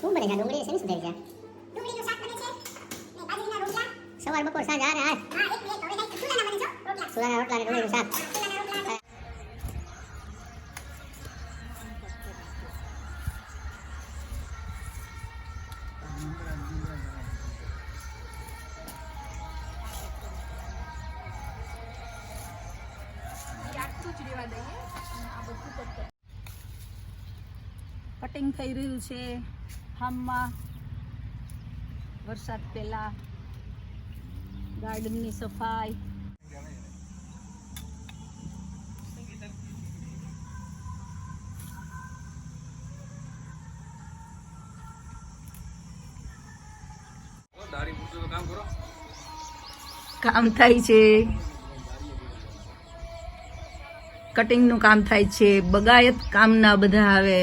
શું બને છે? આ ડુંગળી શેની સુધારી છે? ડુંગળીનું શાક બને છે. ને બાજરીના રોટલા. સવાર બપોર સાંજ હારે હાર હા એક મિનિટ. હવે કઈ સુલાના બને છો રોટલા. સુલાના રોટલા ને ડુંગળીનું શાક. કટિંગ થઈ રહ્યું છે. હામમાં વરસાદ પહેલા ગાર્ડનની સફાઈ. કામ થાય છે. કટિંગનું કામ થાય છે. બગાયત કામના બધા હવે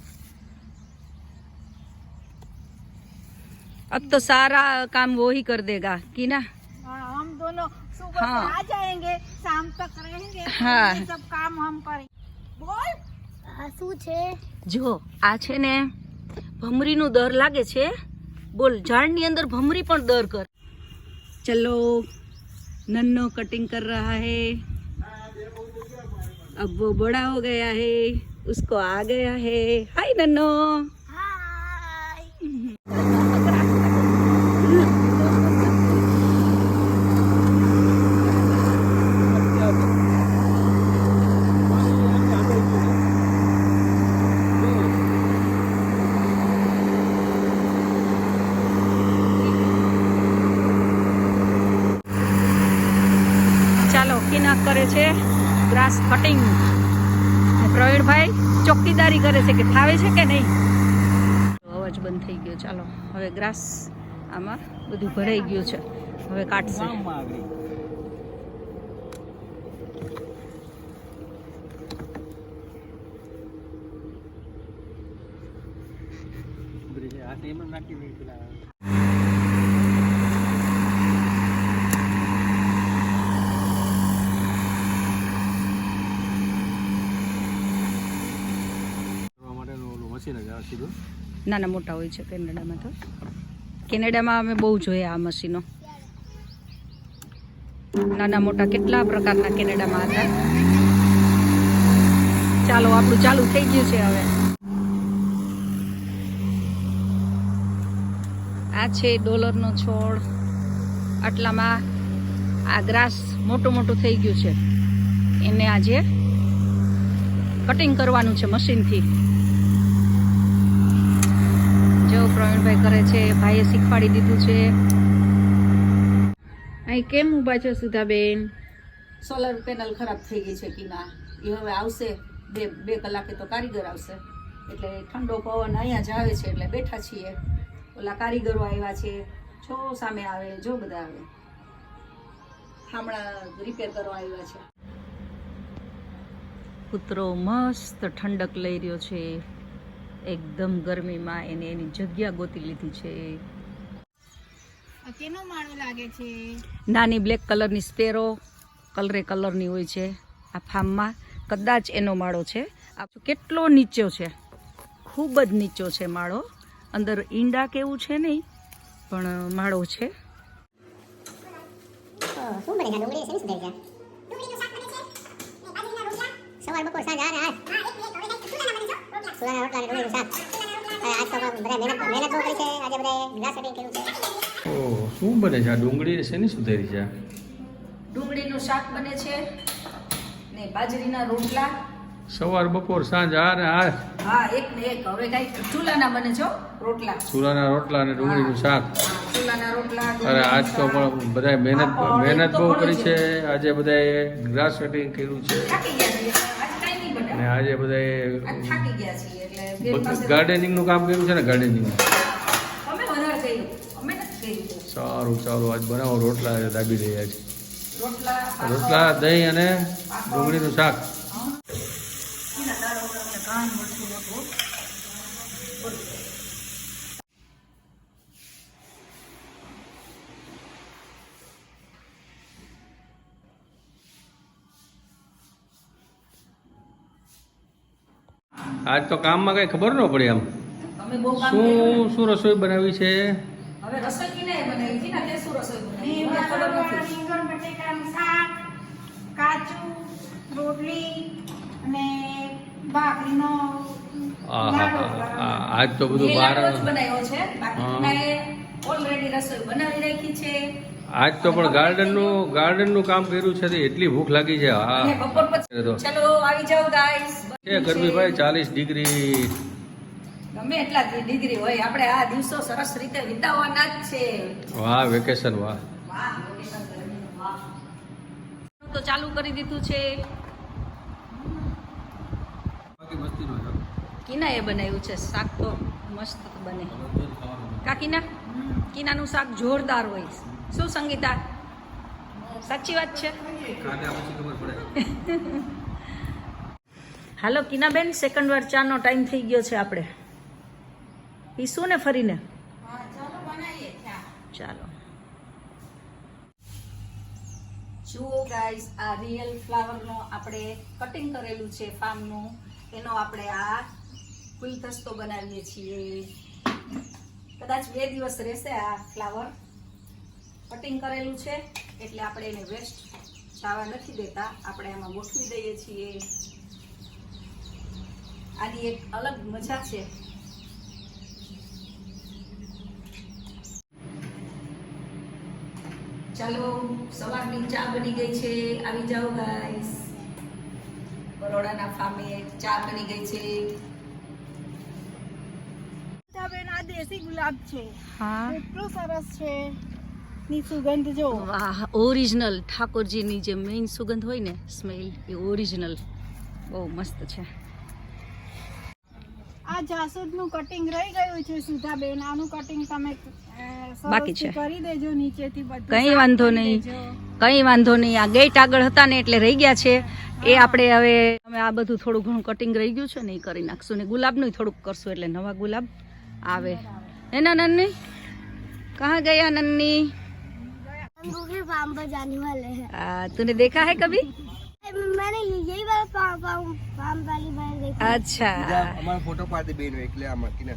अब तो सारा काम वो ही कर देगा कि ना हाँ, हम दोनों सुबह हाँ। से आ जाएंगे शाम तक रहेंगे तो हाँ। ये सब काम हम करेंगे बोल આ શું છે જો આ છે ને ભમરીનું દર લાગે છે બોલ ઝાડની અંદર ભમરી પણ દર કર ચલો नन्नो कटिंग कर रहा है अब वो बड़ा हो गया है उसको आ गया है हाय नन्नो ચાલો કરે છે. ગ્રાસ કટિંગ પ્રવીણભાઈ, ચોકીદારી કરે છે કે થાવે છે કે નહીં? અવાજ બંધ થઈ ગયો. ચાલો, હવે ગ્રાસ આમાં બધું ભરાઈ ગયું છે. હવે કાઢશે. નાના મોટા હોય છે કેનેડામાં તો. કેનેડામાં અમે બહુ જોયા આ મશીનો. નાના મોટા કેટલા પ્રકારના કેનેડામાં હતા. ચાલો, આપણું ચાલુ થઈ ગયું છે હવે. આ છે ડોલરનો છોડ. આટલામાં આ ગ્રાસ મોટું મોટું થઈ ગયું છે. એને આજે કટિંગ કરવાનું છે મશીનથી. જો પ્રવીણભાઈ કરે છે ભાઈએ શીખવાડી દીધું છે. અહીં કેમ ઊભા છો સુધાબેન સોલર પેનલ ખરાબ થઈ ગઈ છે કીમા એ હવે આવશે. બે બે કલાકે તો કારીગર આવશે. એટલે ઠંડો પવન અહીંયા જ આવે છે એટલે બેઠા છીએ. ઓલા કારીગરો આવ્યા છે. છો સામે આવે જો બધા આવે. હમણાં રિપેર કરવા આવ્યા છે. કૂતરો મસ્ત ઠંડક લઈ રહ્યો છે. એકદમ ગરમીમાં એને એની જગ્યા ગોતી લીધી છે. આ કેનો માળો લાગે છે? નાની બ્લેક કલરની સ્પેરો કલરે કલરની હોય છે આ ફાર્મમાં. કદાચ એનો માળો છે. આ કેટલો નીચો છે. ખૂબ જ નીચો છે માળો. અંદર ઈંડા કેવું છે નહીં પણ માળો છે. શું બને ડુંગળી છે ડુંગળીનું શાક બને છે? ને બાજરીના રોટલા? સવાર બપોર સાંજ આ હાર છો રોટલા સુરાના રોટલા શાક ચૂલાના રોટલા હવે આજ તો બધા મહેનત મહેનત બહુ કરી છે. આજે બધા ગ્રાસ કટિંગ કર્યું છે. ઓહ શું બને છે? આ ડુંગળી શેની સુધારી છે? ડુંગળીનું શાક બને છે ને બાજરીના રોટલા. સવાર બપોર સાંજ આ ને આ. હા એક ને એક. હવે કઈ ચૂલાના બને છે રોટલા. ચૂલાના રોટલા અને ડુંગળીનું શાક. ચૂલાના રોટલા અરે આજ તો પણ બધાય મહેનત મહેનત બહુ કરી છે. આજે બધાએ ગ્રાસ કટિંગ કર્યું છે. અને આજે પાસે ગાર્ડનિંગનું કામ કર્યું છે ને ગાર્ડનિંગ. સારું ચાલો આજ બનાવો રોટલા દાબી રહ્યા છે. રોટલા દહીં અને ડુંગળીનું શાક. આજ તો કામમાં કઈ ખબર ન પડી આમ. તમે બહુ કામ કર્યું ને. શું શું રસોઈ બનાવી છે? હવે રસોઈ કિને બનાવી? કિના તે શું રસોઈ બનાવી? ખબર નથી. રીંગણ બટેકાનું શાક કાચું રોટલી અને ભાખરીનો આહા, લાડુ. આ આજ તો બધું બહાર જ બનાવ્યો છે. બાકી ઓલરેડી રસોઈ બનાવી રાખી છે. આજ તો પણ ગાર્ડનનું કામ કર્યું છે એટલી ભૂખ લાગી છે. હા. ગરમી ભાઈ ચાલીસ ડિગ્રી. ગમે એટલા ડિગ્રી હોય આપણે આ દિવસો સરસ રીતે વિતાવવાના જ છે. વાહ વેકેશન વાહ. વાહ vacation વાહ. તો ચાલુ કરી દીધું છે. કિના એ બનાવ્યું છે શાક તો મસ્ત બને. કાકીના કિનાનું શાક જોરદાર હોય. શું સંગીતા? સાચી વાત છે. હાલો કિનાબેન સેકન્ડ વાર ચાનો ટાઈમ થઈ ગયો છે આપણે. પીશું ને ફરીને? ચાલો જુઓ ગાઈસ આ રિયલ ફ્લાવરનો આપણે કટિંગ કરેલું છે ફાર્મનું એનો આપણે આ ગુલદસ્તો બનાવીએ છીએ. કદાચ બે દિવસ રહેશે આ ફ્લાવર કટિંગ કરેલું છે એટલે આપણે એને વેસ્ટ જવા નથી દેતા. આપણે આમાં ગોઠવી દઈએ છીએ. આની એક અલગ મજા છે. ચાલો સવારની ચા બની ગઈ છે. આવી જાઓ ગાઈસ બરોડાના ફામે ચા બની ગઈ છે. બેન આ દેશી ગુલાબ છે. હા. એટલું સરસ છે. જાતની સુગંધ જો. વાહ ઓરિજિનલ ઠાકોરજીની જે મેઇન સુગંધ હોય ને સ્મેલ એ ઓરિજિનલ બહુ મસ્ત છે. આ જાસૂદનું કટિંગ રહી ગયું છે સુધાબેન. આનું કટિંગ તમે બાકી છે. કરી દેજો નીચેથી બધું કંઈ વાંધો નહીં. કંઈ વાંધો નહીં. આ ગેટ આગળ હતા ને એટલે રહી ગયા છે. એ આપણે હવે અમે આ બધું થોડું ઘણું કટિંગ રહી ગયું છે ને એ કરી નાખશું. ને ગુલાબનું થોડુંક કરશું એટલે નવા ગુલાબ આવે. એ ના નન્ની કહા ગયા નન્ની अंगूर फार्म पर जाने वाले हैं आ, तूने देखा है कभी मैंने यही वाला फार्म फार्म फार्म वाली मैंने देखा अच्छा અમારો ફોટો પાડી બેન એટલે આમાં કિને